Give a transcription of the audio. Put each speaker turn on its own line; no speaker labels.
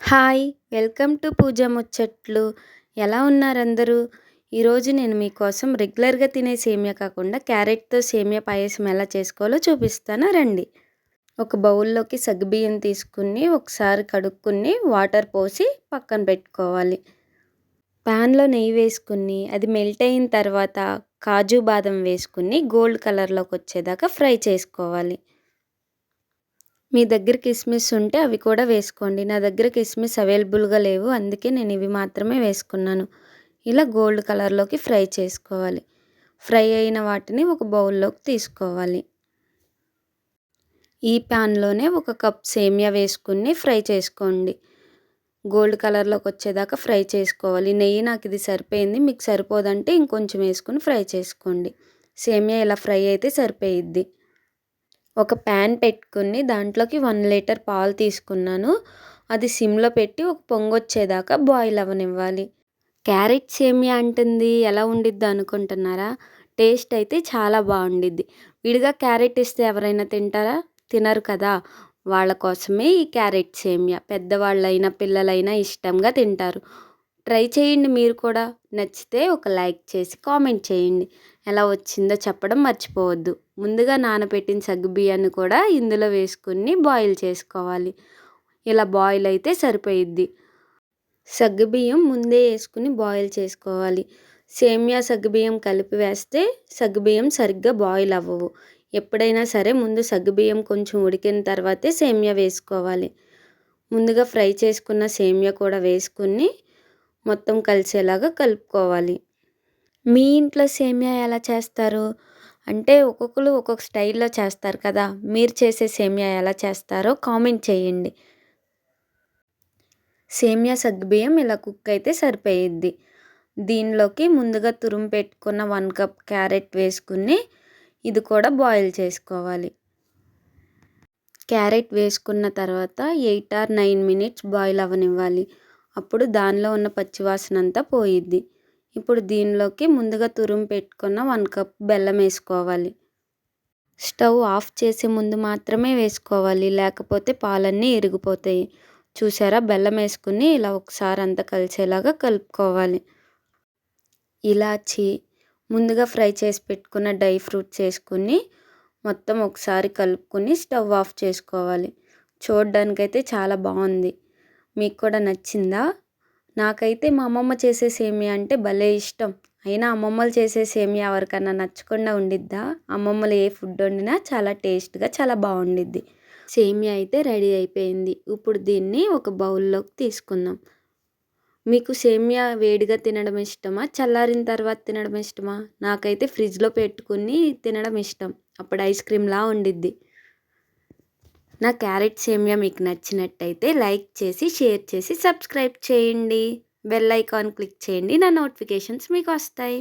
Hi welcome to పూజ ముచ్చట్లు. ఎలా ఉన్నారు అందరూ ఈరోజు నేను మీకోసం రెగ్యులర్గా తినే సేమియా కాకుండా క్యారెట్తో సేమియా పాయసం ఎలా చేసుకోవాలో చూపిస్తాను. రండి. ఒక బౌల్లోకి సగ్గుబియ్యం తీసుకుని ఒకసారి కడుక్కుని వాటర్ పోసి పక్కన పెట్టుకోవాలి. ప్యాన్లో నెయ్యి వేసుకుని అది మెల్ట్ అయిన తర్వాత కాజు బాదం వేసుకుని గోల్డ్ కలర్లోకి వచ్చేదాకా ఫ్రై చేసుకోవాలి. మీ దగ్గర కిస్మిస్ ఉంటే అవి కూడా వేసుకోండి. నా దగ్గర కిస్మిస్ అవైలబుల్గా లేవు. అందుకే నేను ఇవి మాత్రమే వేసుకున్నాను. ఇలా గోల్డ్ కలర్లోకి ఫ్రై చేసుకోవాలి. ఫ్రై అయిన వాటిని ఒక బౌల్లోకి తీసుకోవాలి. ఈ ప్యాన్లోనే ఒక కప్ సేమియా వేసుకుని ఫ్రై చేసుకోండి. గోల్డ్ కలర్లోకి వచ్చేదాకా ఫ్రై చేసుకోవాలి. నెయ్యి నాకు ఇది సరిపోయింది. మీకు సరిపోదంటే ఇంకొంచెం వేసుకుని ఫ్రై చేసుకోండి. సేమియా ఇలా ఫ్రై అయితే సరిపోయిద్ది. ఒక ప్యాన్ పెట్టుకుని దాంట్లోకి వన్ లీటర్ పాలు తీసుకున్నాను. అది సిమ్లో పెట్టి ఒక పొంగొచ్చేదాకా బాయిల్ అవ్వనివ్వాలి క్యారెట్ సేమియా అంటుంది. ఎలా ఉండిద్ది అనుకుంటున్నారా? టేస్ట్ అయితే చాలా బాగుండిద్ది. విడిగా క్యారెట్ ఇస్తే ఎవరైనా తింటారా? తినరు కదా. వాళ్ళ కోసమే ఈ క్యారెట్ సేమియా. పెద్దవాళ్ళైనా పిల్లలైనా ఇష్టంగా తింటారు. ట్రై చేయండి మీరు కూడా. నచ్చితే ఒక లైక్ చేసి కామెంట్ చేయండి. ఎలా వచ్చిందో చెప్పడం మర్చిపోవద్దు. ముందుగా నానబెట్టిన సగ్గుబియ్యాన్ని కూడా ఇందులో వేసుకుని బాయిల్ చేసుకోవాలి. ఇలా బాయిల్ అయితే సరిపోయిద్ది. సగ్గుబియ్యం ముందే వేసుకుని బాయిల్ చేసుకోవాలి. సేమియా సగ్గుబియ్యం కలిపి వేస్తే సగ్గుబియ్యం సరిగ్గా బాయిల్ అవ్వవు. ఎప్పుడైనా సరే ముందు సగ్గుబియ్యం కొంచెం ఉడికిన తర్వాతే సేమియా వేసుకోవాలి. ముందుగా ఫ్రై చేసుకున్న సేమియా కూడా వేసుకుని మొత్తం కలిసేలాగా కలుపుకోవాలి. మీ ఇంట్లో సేమ్యా ఎలా చేస్తారు? అంటే ఒక్కొక్కరు ఒక్కొక్క స్టైల్లో చేస్తారు కదా. మీరు చేసే సేమ్యా ఎలా చేస్తారో కామెంట్ చేయండి. సేమియా సగ్గుబియ్యం ఇలా కుక్ అయితే సరిపోయిద్ది. దీనిలోకి ముందుగా తురుము పెట్టుకున్న వన్ కప్ క్యారెట్ వేసుకుని ఇది కూడా బాయిల్ చేసుకోవాలి. క్యారెట్ వేసుకున్న తర్వాత eight or nine minutes boil అవ్వనివ్వాలి అప్పుడు దానిలో ఉన్న పచ్చివాసన అంతా పోయిద్ది. ఇప్పుడు దీనిలోకి ముందుగా తురుము పెట్టుకున్న వన్ కప్ బెల్లం వేసుకోవాలి. స్టవ్ ఆఫ్ చేసే ముందు మాత్రమే వేసుకోవాలి లేకపోతే పాలన్నీ ఇరిగిపోతాయి. చూసారా? బెల్లం వేసుకుని ఇలా ఒకసారి అంతా కలిసేలాగా కలుపుకోవాలి. ఇలాచి ముందుగా ఫ్రై చేసి పెట్టుకున్న డ్రై ఫ్రూట్స్ వేసుకుని మొత్తం ఒకసారి కలుపుకొని స్టవ్ ఆఫ్ చేసుకోవాలి. చూడడానికైతే చాలా బాగుంది. మీకు కూడా నచ్చిందా? నాకైతే మా అమ్మమ్మ చేసే సేమియా అంటే భలే ఇష్టం. అయినా అమ్మమ్మలు చేసే సేమియా ఎవరికన్నా నచ్చకుండా ఉండిద్దా? అమ్మమ్మలు ఏ ఫుడ్ వండినా చాలా టేస్ట్గా చాలా బాగుండిద్ది సేమియా అయితే రెడీ అయిపోయింది. ఇప్పుడు దీన్ని ఒక బౌల్లోకి తీసుకుందాం. మీకు సేమియా వేడిగా తినడం ఇష్టమా? చల్లారిన తర్వాత తినడం ఇష్టమా? నాకైతే ఫ్రిడ్జ్లో పెట్టుకుని తినడం ఇష్టం. అప్పుడు ఐస్ క్రీమ్లా ఉండిద్ది. నా క్యారెట్ సేమియా మీకు నచ్చినట్టయితే లైక్ చేసి షేర్ చేసి సబ్స్క్రైబ్ చేయండి. బెల్ ఐకాన్ క్లిక్ చేయండి నా నోటిఫికేషన్స్ మీకు వస్తాయి.